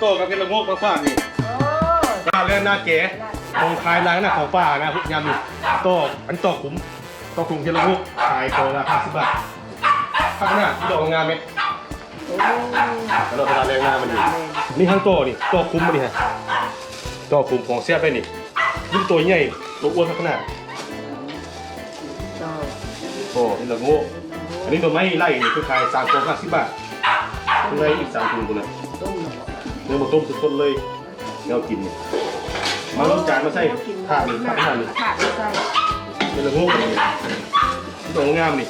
โตกับเห็ดละโงกมาฝากนี่โอ้ป้าเล่นหน้าเก๋ตรงคลายร้านหน้าของป้านะพุกยำนี่โตอันโตคุ้มโตคุ้มเห็ดละโงกขายโตละห้าสิบบาทข้างหน้าที่ดอกงามไหมโอ้แล้วเราไปร้านแรงหน้ามันนี่นี่ทั้งโตนี่โตคุ้มมันนี่ฮะโตคุ้มของเสียไปนี่ยิ่งตัวใหญ่ตัวอ้วนขนาดต่อโอ้เห็ดละโงกอันนี้ตัวไม้ไล่นี่คือขายสามตัวห้าสิบบาทคือไล่อีกสามตัวนะต้มเนื้อหมูต้มสดๆเลยเรากินนี่มาลงจานมาใส่ถาดหนึ่งถาดถาดหนึ่งขาดไม่ใส่เป็นละโงกนี่ดอกงามนี่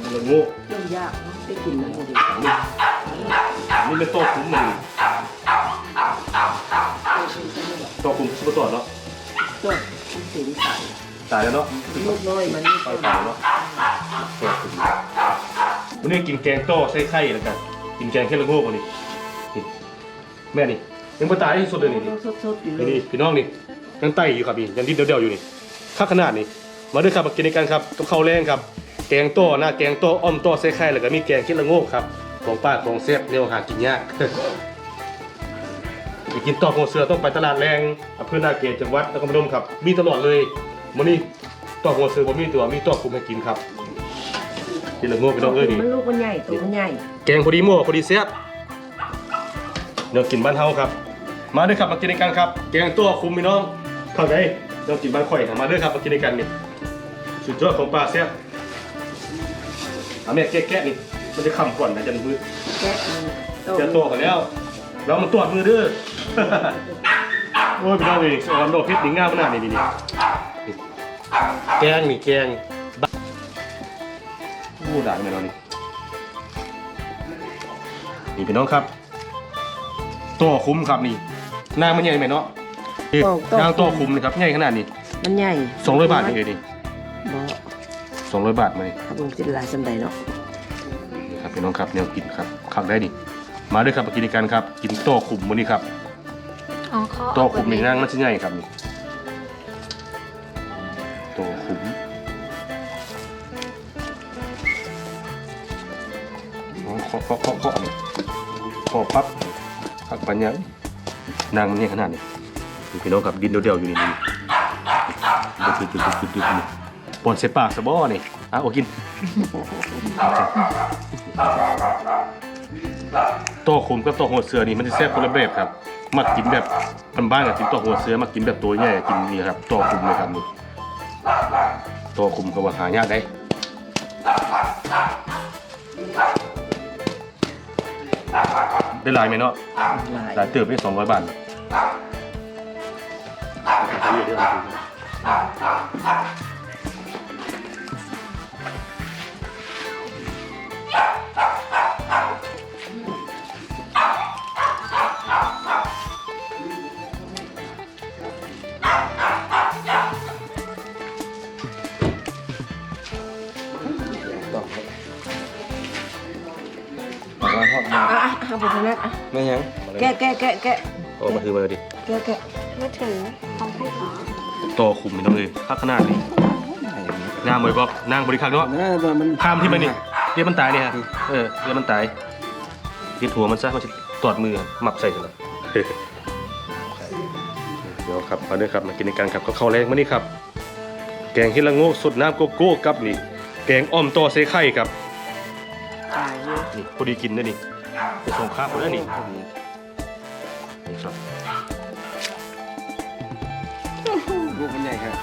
เป็นละโงกเรื่องยากเนาะได้กินแล้วพอดีนี่นี่เป็นโต๊ะคุ้มมันโต๊ะคุ้มซุปเปอร์ตัวเนาะตัวสีใสตายแล้วเนาะลูกน้อยมันไปตายเนาะโต๊ะคุ้มวันนี้กินแกงโต้ใส่ไข่แล้วกันกินแกงแค่ละโงกวันนี้นี่ แม่นี่ยังไม่ตายที่สุดเลยนี่นี่สดๆอยู่เลนี่ยนี่พี่น้องนี่ยังไต่อยู่ครับนี่ยังดิ้นเดียวๆอยู่นี่ข้าขนาดนี่มาด้วยครับมากินด้วยกันครับกับข้าวแรงครับ แกงโต้หน้าแกงโต้อ้อมโต้ใส่ไข่แล้วก็มีแกงคิดละโงกครับของป้าของเซฟเร็วหากินยาก ไปกินต่อของเสือต้องไปตลาดแรงอำเภอนาเกตจังหวัดนครพนมครับ มีตลอดเลยมื้อนี้ต่อของเสือบ่มีตัวมีต่อคุมให้กินครับกินละโงกพี่น้องเอ้ยนี่ มันลูกมันใหญ่ตัวมันใหญ่แกงพอดีมั่วพอดีแซ่บ เดี๋ยวกินบ้านเฮาครับ มาด้วยครับมากินด้วยกันครับแกงตัวคุมพี่น้องเข้าใจเดี๋ยวกินบ้านข่อยครับมาด้วยครับมากินด้วยกันนี่สุดยอดของปลาแซ่บเอาแม่แกะๆนี่มันจะคำก่อนนะจะมือแกะมันต้มจะตัวกันแล้วเรามันตรวจมือเด้อโอ้ยพี่น้องนี่สอนโดดพิษนี่ง่ายขนาดนี้นี่นี่แกงนี่แกงบ้าอู้ด่างเลยเนาะนี่นี่พี่น้องครับ ตัวคุ้มครับนี่นางมันใหญ่ไหมเนาะนี่นางตัวคุ้มนะครับใหญ่ขนาดนี้มันใหญ่สองร้อยบาทนี่เลยนี่บ่สองร้อยบาทมานี่ถ้าผมจินหลายสำใดเนาะครับพี่น้องครับแนวกินครับขับได้ดิมาด้วยครับมากินกันครับ กินโต๊ะคุมวันนี้ครับอ๋อเขาโต๊ะคุมนี่นั่งมันจะใหญ่ครับนี่โต๊ะคุมอ๋อเคาะเคาะเคาะเคาะนี่เคาะปั๊บขัก ปัญญานางมันเนี่ยขนาดนี้นี่พี่น้องครับดินเดียวๆอยู่นี่นี่ดึกดึกดึกดึกดึกนี่ปนเสปากสะบ้อนี่อะโอกินโต๊ะคุมกับโต๊ะหัวเสือนี่มันจะแซ่บคนละแบบครับมากินแบบบ้านๆกับกินโต๊ะหัวเสือมากินแบบตัวใหญ่กินนี่ครับโต๊ะคุมเลยครับนี่โต๊ะคุมก็ว่าหายากได้ ได้หลายไหมเนาะหลายหลายเติบได้สองร้อยบาทมา เอาไปทางนั้นอะไม่ยังแกะแกะแกะแกะโอ้มาถือมาเลยดิแกะแกะไม่ถือของพี่เหรอโต๊ะคุมไม่ต้องเลยค่าขนาดนี้นางบริบอกนางบริคักเนาะน่าจะมันข้ามที่มันนี่เรียกมันตายเนี่ยฮะเออเรียกมันตายยึดหัวมันซะมันจะตอดมือหมับใส่กันเลยเดี๋ยวครับมาด้วยครับมากินในกันครับก็ข้าวแรงมานี่ครับ แกงฮิละโง่สดน้ำโกโก้กับนี่ แกงอ้อมต่อเซไข่ครับตายเลยนี่พอดีกินนะนี่ ส่งข้าวแล้วนี่นี่ครับลูกมันใหญ่ครับ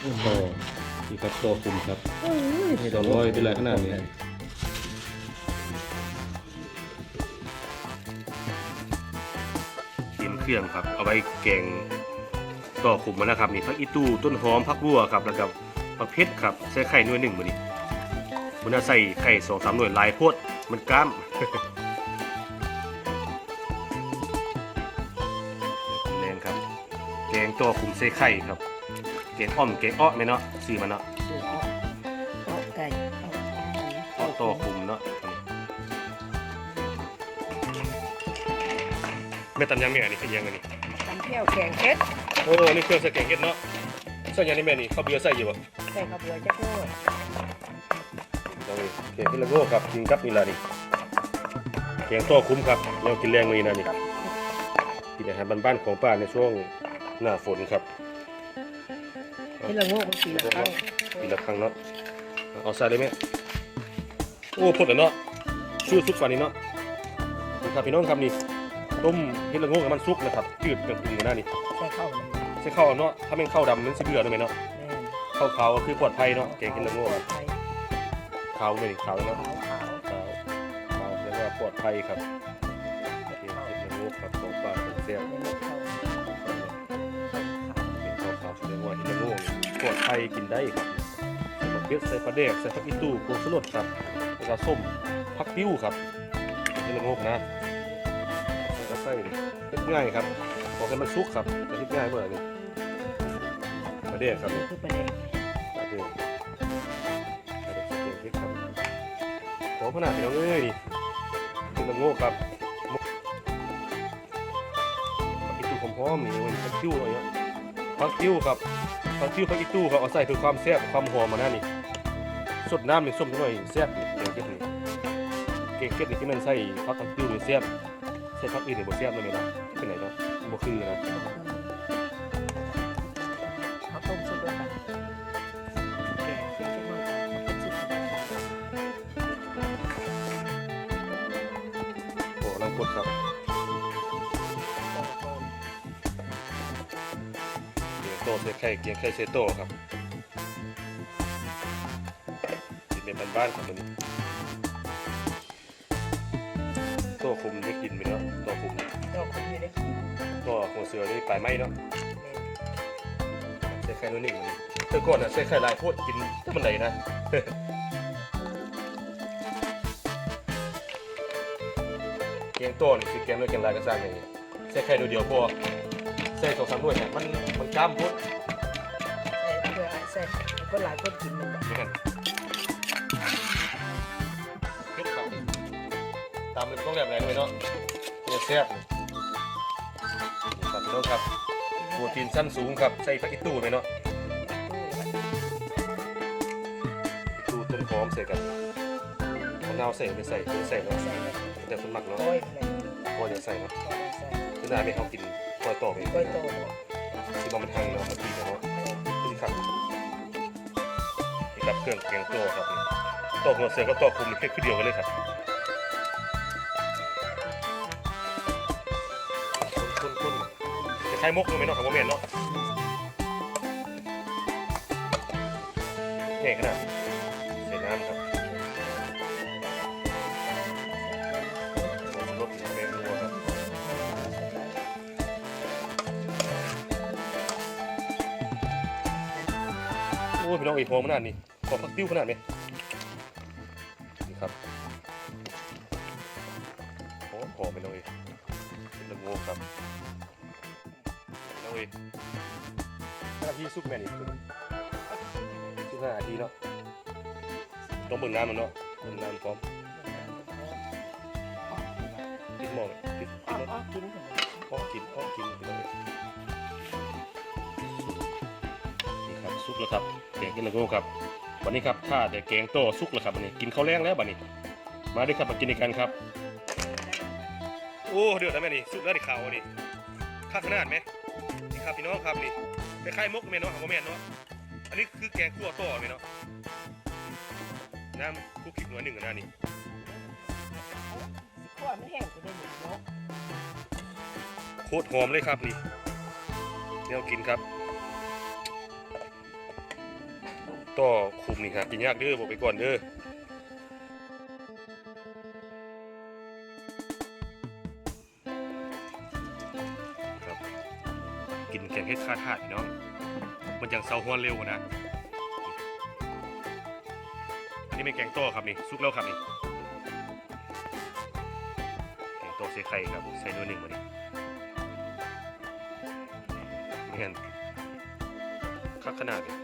โอ้โหนี่ครับตัวคุมครับสองร้อยเป็นไรขนาดนี้เตรียมเครื่องครับ เอาไว้แกงต่อขุมมันนะครับนี่ผักอีตู้ต้นหอมผักบัวครับแล้วก็ผักเพชรครับใส่ไข่หน่วยหนึ่งมานี่ มันจะใส่ไข่สองสามหน่วยหลายโพดมันกล้ามแรงครับ แกงต่อขุมใส่ไข่ครับ แกงอ้อมแกงอ้อไหมเนาะสีมันเนาะอเอาเอาไก่อ้อต่อขุมเนาะแม่ตำยำเมียนี่เป็นยังไงนี่ตำเที่ยวแกงเฮ็ดโอ้นี่เครื่องใส่แกงเห็ดเนาะใส่ยังนี่แม่นี่ข้าวเบียร์ใส่อยู่บ่ใส่ข้าวเบือจักหน่อย เอาเลยแกงเห็ดละโง่ครับกินกับนี่ล่ะนี่กงโต้คุ้มครับแนวกินแรงเลยนะนี่กินอาหารบ้านๆของป้าในช่วงหน้าฝนครับที่ละโงกมันสีละข้างปีละครั้งเนาะเอาใส่เลยไหมโอ้พดเลยเนาะชื่อซุปฟันนี้เนาะนี่ครับพี่น้องครับนี่ต้มเห็ดละโงกให้มันสุกนะครับจืดกับปรุงกันหน้านี่ใส่ข้าวมันใส่ข้าวเนาะถ้าเป็นข้าวดำมันสิเบื่อด้วยไหมเนาะแม่นข้าวขาวก็คือปลอดภัยเนาะแกงเห็ดละโงก อะไทยขาวเลยขาวเนาะขาวขาวขาวขาวแล้วก็ปลอดภัยครับแกงเห็ดละโงกครับของป้าของเซียวในเม็ดข้าวขาวเป็นข้าวขาวแสดงว่าเห็ดละโงกปลอดภัยกินได้ครับใส่มะเขือใส่ปลาแดกใส่ผักอีตู้ผงชูรสครับแล้วก็ส้มผักติ้วครับเห็ดละโงกนะแล้วก็ใส่เฮ็ดง่ายครับพอให้มันสุกครับจะเฮ็ดง่ายเมื่อไหร่นี่ปลาแดกครับนี่คือประเด็นปลาแดก อมขนาดนี้เลยนี่เห็ดละโงกครับผักอีตู้หอมๆนี่มันพักติ้วอะไรเงี้ยพักติ้วครับพักติ้วพักอีตู้ครับเอาใส่เพื่อความแซ่บความหอมมานะนี่สดน้ำนี่ส้มหน่อยแซ่บเก่งเก็ดนี่แกงเก็ดนี่ที่มันใส่พักคิ้วนี่แซ่บใส่พักอื่นนี่บ่แซ่บเลยไหมนะเป็นะ ดครับเกียงโตใส่ไข่เกียงไข่ใส่โตครับกินเป็นบ้านๆครับมันโตคุมได้กินไปเนาะโตคุมดอกคนนี้ได้กินโตหัวเสือได้ปลายไม้เนาะแม่นใส่ไข่นู่นนี่มันแต่ก่อนอะใส่ไข่ลายโคตรกินก็มันไหนนะ งโต้นี่คือแกงด้วยแกงลายกระซังนี่ใส่ไข่ดูเดียวพอใส่สองสามด้วยเนี่ยมันมันจ้ำพุดใส่เพื่อใส่คนหลายคนกินมันแบบนี่กันเผ็ดครับตามเป็นต้องแบบไหนด้วยเนาะเนี่ยแซ่บครับพี่น้องครับโปรตีนสั้นสูงครับใส่ผักอีตู้ไหมเนาะตูตู้ต้นหอมใส่กันะนาวใส่ไม่ใส่ไม่ใส่เนาะใส่แล้วแต่คนหมักเนาะก้อยแม่นพอจะใส่เนาะก้อยใส่คือหน้าไม่เขากินก้อยต่อไปก้อยโตเนาะที่ว่ามันทางเนาะมันตีเนาะขึ้นขับนี่ครับเครื่องแกงโต้ครับนี่โต้หัวเสือกับโต้คุมนี่แค่คือเดียวกันเลยครับคนคนจะใช้มกเลยไหมเนาะครับว่าแม่นเนาะแห้งขนาด ยพี่น้องไอีกโหขนาดนี้ขอพักติ้วขนาดนี้นี่ครับโอ้ขอไปน้องอีกเป็นละโงครับน้องอีกห้าที่ซุปแม่นอีกสิบห้านาทีเนาะต้องเบิ่งน้ำมันเนาะเบิ่งน้ำพร้อมกินหม้อไหมกินกิอ้อนเนาะอ้อกินเถอกินอ้อกินพี่น้องเอ้นี่ครับซุปแล้วครับ กงกินละโงกครับวันนี้ครับถ้าแต่แกงโตซุกแล้วครับวันนี้กินข้าวแรงแล้วบัดนี้ มาด้วยครับมากินด้วยกันครับ โอ้เดือดแล้วแม่นี่ซุปแล้วนี่ขาวนี่ข้าวขนาดไหมนี่ครับพี่น้องครับนี่ไปไข่มกแม่เนาะของแม่เนาะอันนี้คือแกงคั่วโต้แม่เนาะน้ำคุกคิกหน่อยหนึ่งนะนี่ขั้วมันแห้งจะได้หมดเนาะโคตรหอมเลยครับนี่แนวกินครับ ต่อคุมนี่ครับกินยากเด้อบอกไปก่อนเด้อครับกินแกงเฮ็ดข้าทาดพี่น้อง มันจังเซาฮวนเร็วนะอันนี้เป็นแกงโต้ครับนี่ซุกแล้วครับนี่แกงโต้ใส่ไข่ครับใส่เนื้อหนึ่งมาดิไม่เห็นคักขนาดเลย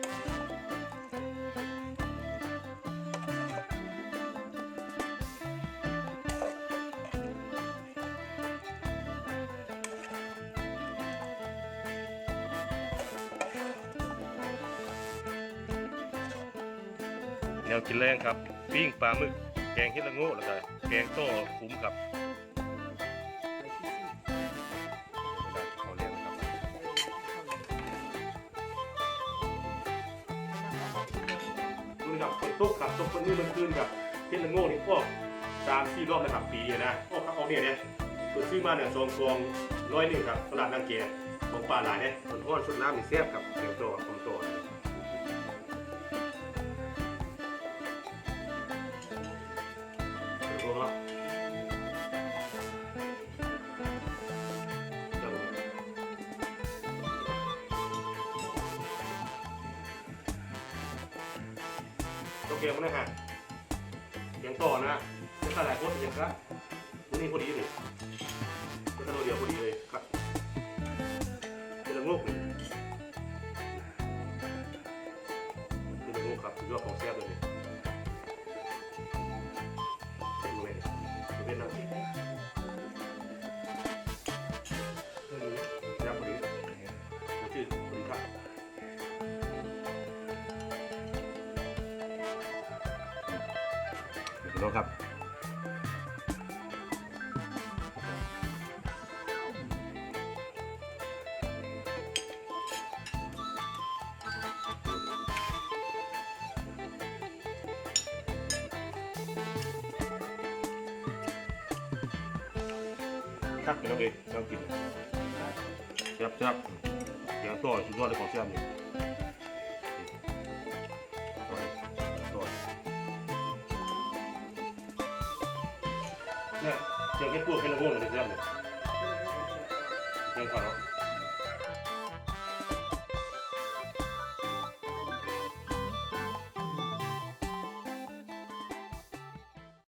แนวกินแรงครับปิ้งปลาหมึก แกงเฮ็ดละโง่แล้วก็แกงโต้คุ้มครับดูนะครับฝนตกครับตกวันนี้มันคืนครับเฮ็ดละโง่นี่พวกสามที่รอบนะครับปีนะโอกครับเอาเนี่ยเนี่ยตัวซื้อมาเนี่ยซองซองร้อยหนึ่งครับตลาดนางเกียของปลาหลายเนี่ยผลทอชุดน้ำมีแซ่บครับเดี๋ยวตัวผม โอเคมั้งนะฮะยังต่อนะจะขลายโคตรยังครับนี่พอดีเลยจะกระโดดเดียวพอดีเลยครับเป็นละงกเลยเป็นละงกครับยอดของแซ่บเลย พี่น้องครับชักไปแล้วเองต้องกินแซ่บแซ่บเดี๋ยวต่อสุดยอดเลยของแซ่บนี่ เนี่ยเดี๋ยวแค่พวดแค่ละโง่เลยแซ่บเลยแซ่บเขาเนาะ